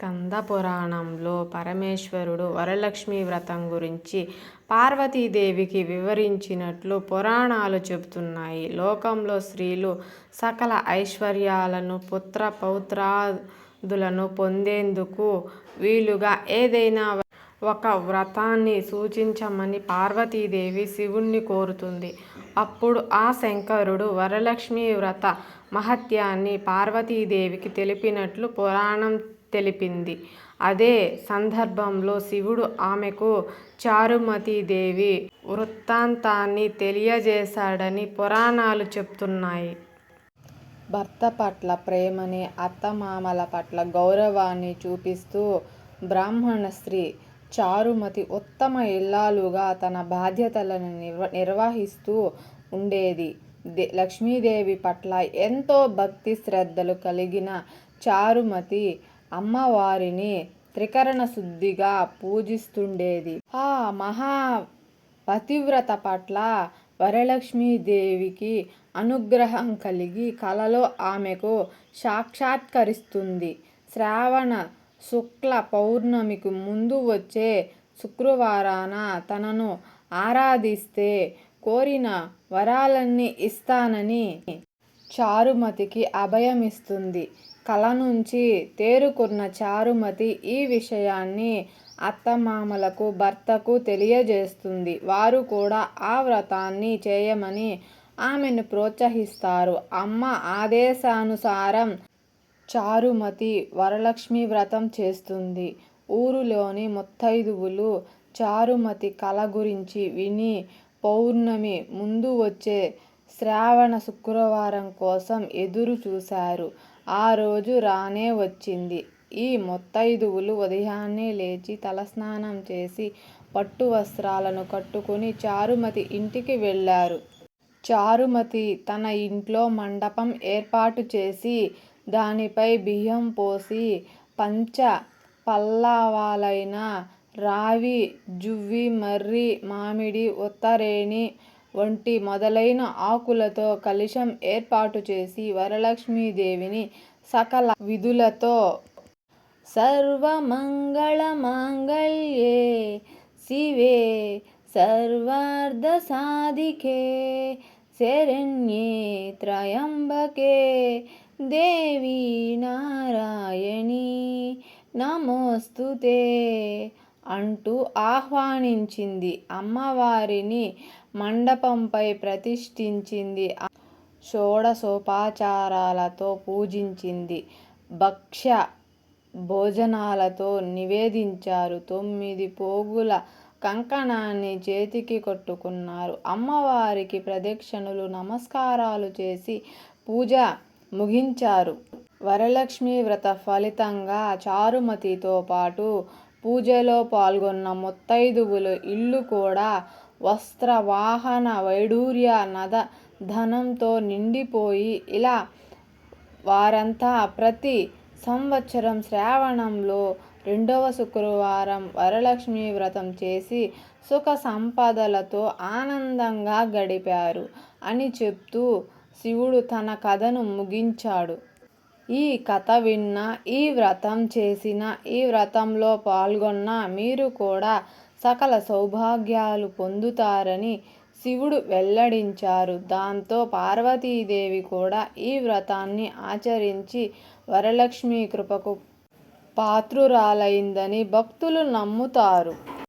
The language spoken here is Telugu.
స్కంద పురాణంలో పరమేశ్వరుడు వరలక్ష్మి వ్రతం గురించి పార్వతీదేవికి వివరించినట్లు పురాణాలు చెబుతున్నాయి. లోకంలో స్త్రీలు సకల ఐశ్వర్యాలను, పుత్ర పౌత్రాదులను పొందేందుకు వీలుగా ఏదైనా ఒక వ్రతాన్ని సూచించమని పార్వతీదేవి శివుణ్ణి కోరుతుంది. అప్పుడు ఆ శంకరుడు వరలక్ష్మీ వ్రత మహత్యాన్ని పార్వతీదేవికి తెలిపినట్లు పురాణం తెలిపింది. అదే సందర్భంలో శివుడు ఆమెకు చారుమతీదేవి వృత్తాంతాన్ని తెలియజేశాడని పురాణాలు చెప్తున్నాయి భర్త పట్ల ప్రేమని, అత్తమామల పట్ల గౌరవాన్ని చూపిస్తూ బ్రాహ్మణ స్త్రీ చారుమతి ఉత్తమ ఇల్లాలుగా తన బాధ్యతలను నిర్వ నిర్వహిస్తూ ఉండేది. లక్ష్మీదేవి పట్ల ఎంతో భక్తి శ్రద్ధలు కలిగిన చారుమతి అమ్మవారిని త్రికరణ శుద్ధిగా పూజిస్తుండేది. ఆ మహా పతివ్రత పట్ల వరలక్ష్మీదేవికి అనుగ్రహం కలిగి కలలో ఆమెకు సాక్షాత్కరిస్తుంది. శ్రావణ శుక్ల పౌర్ణమికి ముందు వచ్చే శుక్రవారాన తనను ఆరాధిస్తే కోరిన వరాలన్నీ ఇస్తానని చారుమతికి అభయమిస్తుంది. కళ నుంచి తేరుకున్న చారుమతి ఈ విషయాన్ని అత్తమామలకు భర్తకు తెలియజేస్తుంది. వారు కూడా ఆ వ్రతాన్ని చేయమని ఆమెను ప్రోత్సహిస్తారు. అమ్మ ఆదేశానుసారం చారుమతి వరలక్ష్మి వ్రతం చేస్తుంది. ఊరిలోని ముత్తైదువులు చారుమతి కళ గురించి విని పౌర్ణమి ముందు వచ్చే శ్రావణ శుక్రవారం కోసం ఎదురు చూశారు. ఆ రోజు రానే వచ్చింది. ఈ ముత్తయిదువులు ఉదయాన్నే లేచి తలస్నానం చేసి పట్టు వస్త్రాలను కట్టుకుని చారుమతి ఇంటికి వెళ్ళారు చారుమతి తన ఇంట్లో మండపం ఏర్పాటు చేసి దానిపై బియ్యం పోసి పంచ పల్లవాలైన రావి, జువ్వి, మర్రి, మామిడి, ఉత్తరేణి వంటి మొదలైన ఆకులతో కలశం ఏర్పాటు చేసి వరలక్ష్మీదేవిని సకల విధులతో సర్వమంగళమాంగళ్యే శివే సర్వార్థసాధికే శరణ్యే త్రయంబకే. దేవీ నారాయణీ నమోస్తుతే అంటూ ఆహ్వానించింది. అమ్మవారిని మండపంపై ప్రతిష్ఠించింది. షోడశోపచారాలతో పూజించింది. భక్ష్య భోజనాలతో నివేదించారు. తొమ్మిది పోగుల కంకణాన్ని చేతికి కట్టుకున్నారు. అమ్మవారికి ప్రదక్షిణలు, నమస్కారాలు చేసి పూజ ముగించారు. వరలక్ష్మి వ్రత ఫలితంగా చారుమతితో పాటు పూజలో పాల్గొన్న ముత్తైదువులు ఇల్లు కూడా వస్త్ర, వాహన వైడూర్య నద ధనంతో నిండిపోయి ఇలా వారంతా ప్రతి సంవత్సరం శ్రావణంలో రెండవ శుక్రవారం వరలక్ష్మి వ్రతం చేసి సుఖ సంపదలతో ఆనందంగా గడిపారు అని చెప్తూ శివుడు తన కథను ముగించాడు. ఈ కథ విన్న ఈ వ్రతం చేసిన ఈ వ్రతంలో పాల్గొన్న మీరు కూడా సకల సౌభాగ్యాలు పొందుతారని శివుడు వెల్లడించారు. దాంతో పార్వతీదేవి కూడా ఈ వ్రతాన్ని ఆచరించి వరలక్ష్మి కృపకు పాత్రురాలైందని భక్తులు నమ్ముతారు.